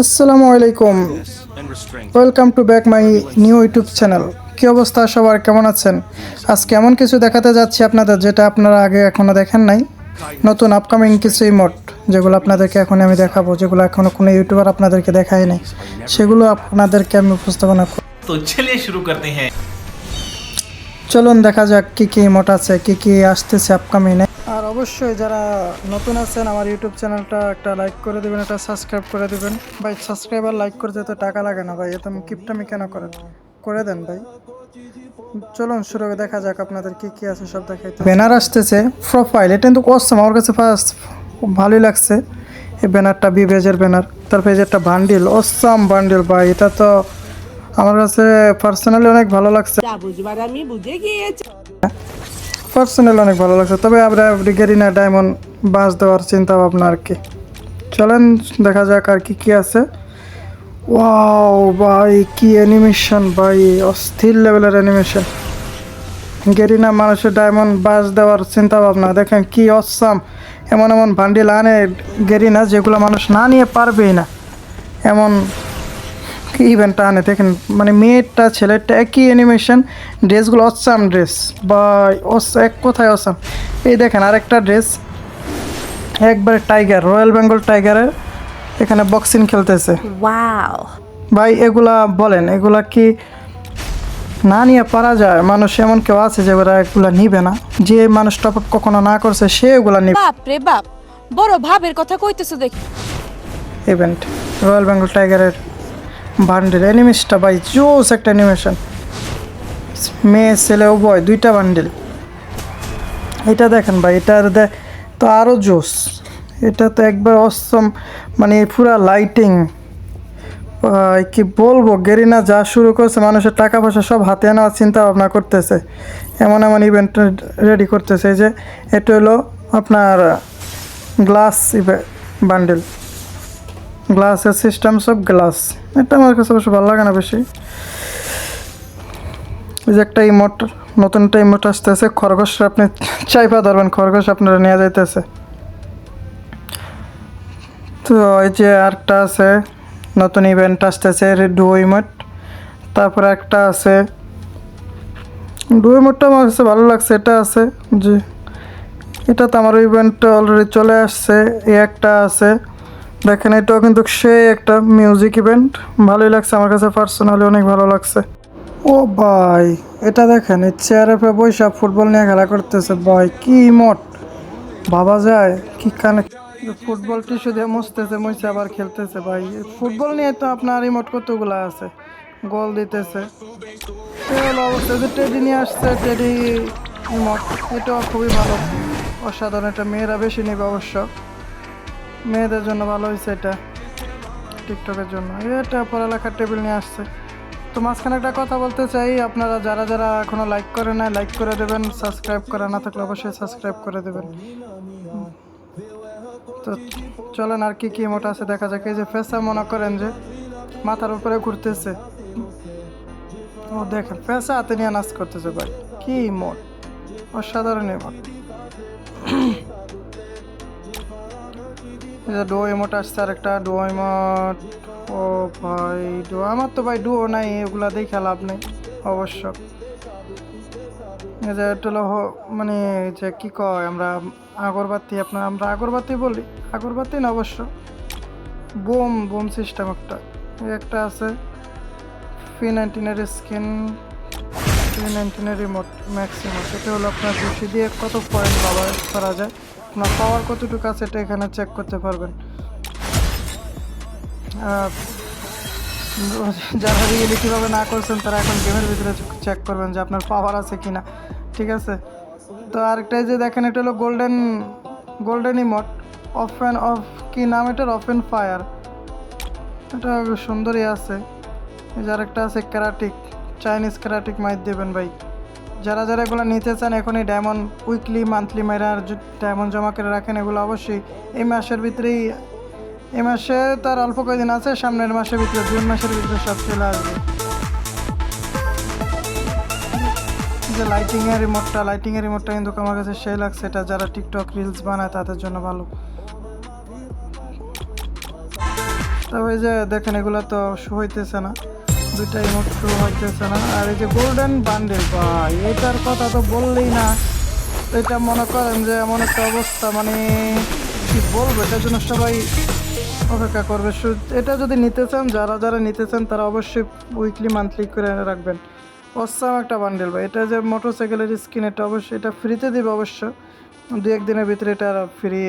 আসসালামু আলাইকুম। Welcome to back my new YouTube channel কী অবস্থা সবার? কেমন আছেন? আজকে এমন কিছু দেখাতে যাচ্ছি আপনাদের যেটা আপনারা আগে এখনও দেখেন নাই। নতুন আপকামিং কিছু ইমোট যেগুলো আপনাদেরকে এখন আমি দেখাবো যেগুলো এখনও কোনো ইউটিউবার আপনাদেরকে দেখায় নাই। সেগুলো আপনাদেরকে আমি উপস্থাপনা করতে চলুন দেখা যাক কী কী ইমোট আছে কী কী আসতেছে আপকামিং আর অবশ্যই যারা নতুন আছেন, আমার ইউটিউব চ্যানেলটা একটা লাইক করে দেবেন, একটা সাবস্ক্রাইব করে দেবেন। ভাই সাবস্ক্রাইবার লাইক করতে তো টাকা লাগে না ভাই, এত কিপটামি কেন করেন? করে দেন ভাই। চলুন, শুরু দেখা যাক আপনাদের কি কি আছে, সব দেখাইতে ব্যানার আসতেছে প্রোফাইল এটা কিন্তু কষ্ট আমার কাছে ফার্স্ট ভালোই লাগছে। এই ব্যানারটা বি পেজের ব্যানার, তার পেজে একটা বান্ডিল অসাম বান্ডিল ভাই, এটা তো আমার কাছে পার্সোনালি অনেক ভালো লাগছে। আমি বুঝে গিয়েছি। পার্সোনাল অনেক ভালো লাগছে। তবে আমরা গেরিনা ডায়মন্ড বাস দেওয়ার চিন্তা ভাবনা আর কি। চলেন, দেখা যাক আর কি কি আছে। ওয়াও ভাই, কি অ্যানিমেশন ভাই, অস্থির লেভেলের অ্যানিমেশন গেরিনা মানুষের ডায়মন্ড বাস দেওয়ার চিন্তা ভাবনা দেখেন কি অসাম এমন এমন বান্ডিল আনে গেরিনা যেগুলো মানুষ না নিয়ে পারবেই না। এমন ইভেন্টটা আনে দেখেন মানে মেয়েরটা ছেলেরটা একই অ্যানিমেশন ড্রেসগুলো অসাম ড্রেস। বা অস- এক কোথায় অসাম। এই দেখেন আরেকটা ড্রেস একবারে টাইগার রয়্যাল বেঙ্গল টাইগারের এখানে বক্সিং খেলতেছে। ভাই এগুলা বলেন এগুলা কি না নিয়ে পারা যায়? মানুষ এমন কেউ আছে যে ওরা এগুলা নিবে না। যে মানুষ টপ আপ কখনো না করছে সে এগুলা নিবে। বাপ রে বাপ বড় ভাবের কথা কইতেছো দেখি। ইভেন্ট রয়্যাল বেঙ্গল টাইগারের বান্ডেল অ্যানিমেশনটা ভাই, জোস একটা অ্যানিমেশন মেয়ে, ছেলে উভয় দুইটা বান্ডেল এটা দেখেন ভাই, এটার তো আরও জোস। এটা তো একবার অসম মানে পুরা লাইটিং কি বলব, গেরিনা যা শুরু করছে, মানুষের টাকা পয়সা সব হাতে নেওয়ার চিন্তা ভাবনা করতেছে। এমন এমন ইভেন্ট রেডি করতেছে যে, এটা হলো আপনার গ্লাস বান্ডেল গ্লাসের সিস্টেম সব গ্লাস। এটা আমার কাছে অবশ্য ভালো লাগে না বেশি। এই যে একটা ইমোট নতুন একটা ইমোট আসতেছে, খরগোশ আপনি চাইপা ধরবেন, খরগোশ আপনারা নিয়ে যাইতেছে। তো এই যে আরেকটা আছে, নতুন ইভেন্ট আসতেছে ডুয়ো ইমোট তারপরে একটা আছে ডুয়ো ইমোটটা আমার কাছে ভালো লাগছে, এটা আছে, জি। এটা তো আমার ইভেন্ট অলরেডি চলে আসছে, এই একটা আছে। দেখেন, এটাও কিন্তু সেই একটা মিউজিক ইভেন্ট ভালোই লাগছে আমার কাছে পার্সোনালি অনেক ভালো লাগছে। ও ভাই, এটা দেখেন, এই চেয়ারে পে বৈশা ফুটবল নিয়ে খেলা করতেছে। ভাই, কি মোট ভাবা যায়, কি কানে ফুটবল টিস্যু দিয়ে মুছতেছে, মুছে আবার খেলতেছে। ভাই ফুটবল নিয়ে তো আপনার রিমোট কতগুলো আছে? গোল দিতেছে। যে টেডি নিয়ে আসছে টেডি রিমোট এটাও খুবই ভালো। অসাধারণ এটা মেয়েরা বেশি নেবে অবশ্য। মেয়েদের জন্য ভালো হয়েছে এটা, টিকটকের জন্য। এটা পড়ালেখার টেবিল নিয়ে আসছে। তো মাঝখানে একটা কথা বলতে চাই, আপনারা যারা যারা এখনও লাইক করে না লাইক করে দেবেন সাবস্ক্রাইব করা না থাকলে অবশ্যই সাবস্ক্রাইব করে দেবেন। তো চলেন আর কি কি মোটা আছে, দেখা যাক। এই যে ফেসা মনে করেন যে মাথার উপরে ঘুরতেছে। ও দেখেন, ফেসা হাতে নিয়ে নাচ করতেছে ভাই। কি মোট অসাধারণ মোট যে ইমোট আসছে আর একটা ডো ইমোট ও ভাই ডো আমার তো ভাই ডুও নাই, এগুলা দেখে লাভ নেই, অবশ্য। যে এটা হলো মানে যে কি কয়, আমরা আগরবাতি, আপনার আমরা আগরবাতি বলি। আগরবাতি না অবশ্য, বোম বোম সিস্টেম একটা। একটা আছে পি নাইনটিনের স্কিন পি নাইনটিনের রিমোট ম্যাক্সিমাম এটা হলো আপনার বেশি দিয়ে কত পয়েন্ট ব্যবহার করা যায়? আপনার পাওয়ার কতটুকু আছে এটা এখানে চেক করতে পারবেন। যারা রিয়েলিটিভাবে না করছেন, তারা এখন গেমের ভিতরে চেক করবেন যে আপনার পাওয়ার আছে কিনা, ঠিক আছে? তো আরেকটা এই যে দেখেন, এটা হলো golden golden emote of and of কি নাম এটার? অফ অ্যান্ড ফায়ার এটা সুন্দরই আছে। এই যে আরেকটা আছে, ক্যারাটিক চাইনিজ ক্যারাটিক মাইট দেবেন ভাই। যারা যারা এগুলো নিতে চান, এখনই ডায়মন্ড উইকলি মান্থলি মাইরা আর ডায়মন্ড জমা করে রাখেন, এগুলো অবশ্যই এই মাসের ভিতরেই, এই মাসে তার অল্প কয়েকদিন আছে, সামনের মাসের ভিতরে, জুন মাসের ভিতরে সব চলে আসবে। যে লাইটিংয়ের রিমোটটা লাইটিং এর রিমোটটা কিন্তু আমার কাছে সেই লাগছে এটা যারা টিকটক রিলস বানায়, তাদের জন্য ভালো। তবে এই যে দেখেন, এগুলো তো হইতেছে না। দুইটা ইমোট শো হইতেছে না। আর এই যে গোল্ডেন বান্ডেল ভাই, এটার কথা তো বললেই না। এটা মনে করেন যে এমন একটা অবস্থা মানে কি বলব, এটার জন্য সবাই অপেক্ষা করবে। এটা যদি নিতে চান, যারা যারা নিতে চান, তারা অবশ্যই উইকলি মান্থলি করে রাখবেন। অসাম একটা বান্ডেল ভাই, এটা যে মোটরসাইকেলের স্কিন এটা অবশ্যই, এটা ফ্রিতে দিবে অবশ্য। দু একদিনের ভিতরে এটা ফ্রি